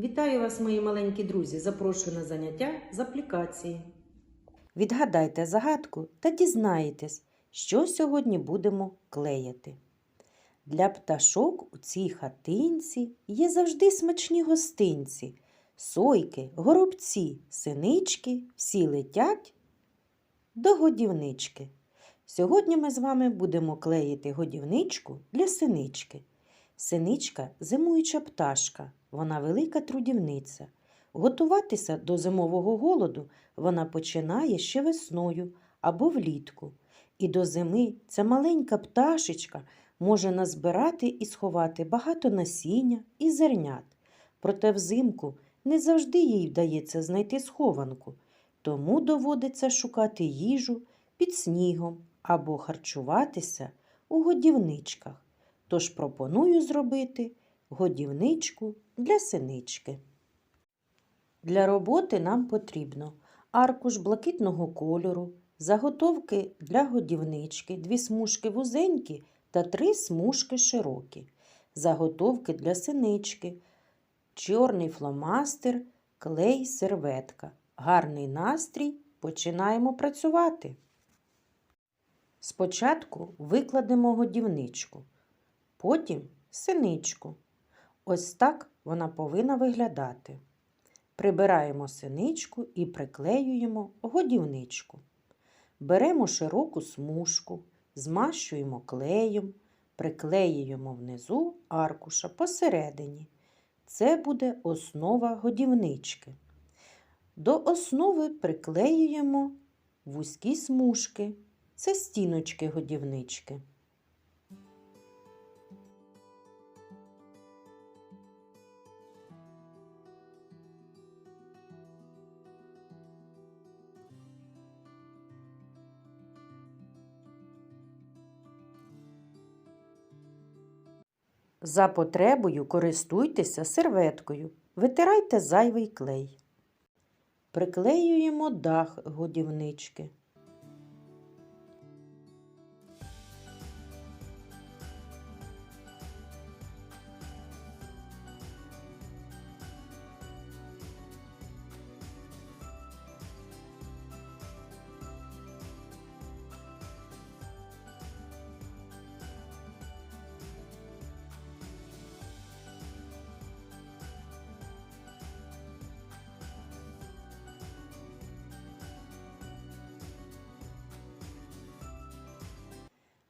Вітаю вас, мої маленькі друзі! Запрошую на заняття з аплікації. Відгадайте загадку та дізнаєтесь, що сьогодні будемо клеїти. Для пташок у цій хатинці є завжди смачні гостинці. Сойки, горобці, синички всі летять до годівнички. Сьогодні ми з вами будемо клеїти годівничку для синички. Синичка зимуюча пташка, вона велика трудівниця. Готуватися до зимового голоду вона починає ще весною або влітку. І до зими ця маленька пташечка може назбирати і сховати багато насіння і зернят. Проте взимку не завжди їй вдається знайти схованку, тому доводиться шукати їжу під снігом або харчуватися у годівничках. Тож пропоную зробити годівничку для синички. Для роботи нам потрібно аркуш блакитного кольору, заготовки для годівнички, дві смужки вузенькі та три смужки широкі, заготовки для синички, чорний фломастер, клей, серветка. Гарний настрій. Починаємо працювати. Спочатку викладемо годівничку, потім синичку. Ось так вона повинна виглядати. Прибираємо синичку і приклеюємо годівничку. Беремо широку смужку, змащуємо клеєм, приклеюємо внизу аркуша посередині. Це буде основа годівнички. До основи приклеюємо вузькі смужки. Це стіночки годівнички. За потребою користуйтеся серветкою, витирайте зайвий клей. Приклеюємо дах годівнички.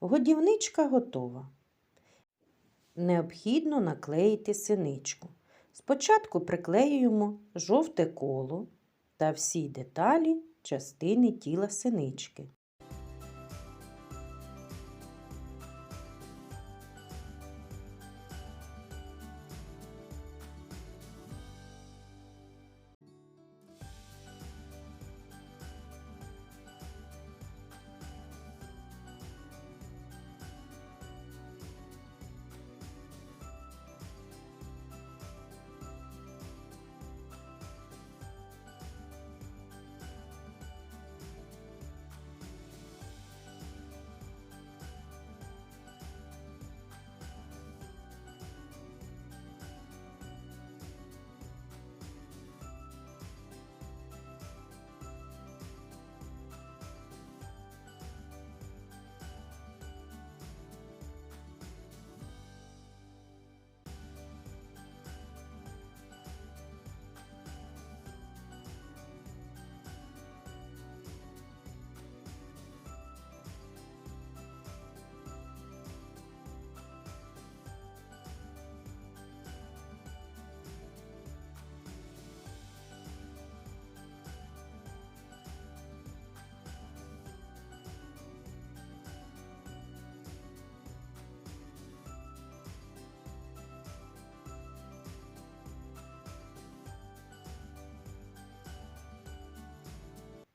Годівничка готова. Необхідно наклеїти синичку. Спочатку приклеюємо жовте коло та всі деталі частини тіла синички.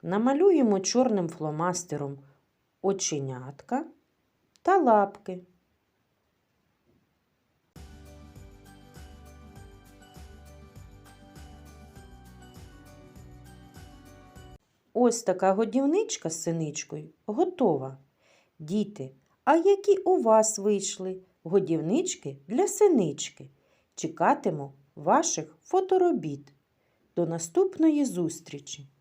Намалюємо чорним фломастером оченятка та лапки. Ось така годівничка з синичкою готова. Діти, а які у вас вийшли годівнички для синички? Чекатиму ваших фоторобіт. До наступної зустрічі!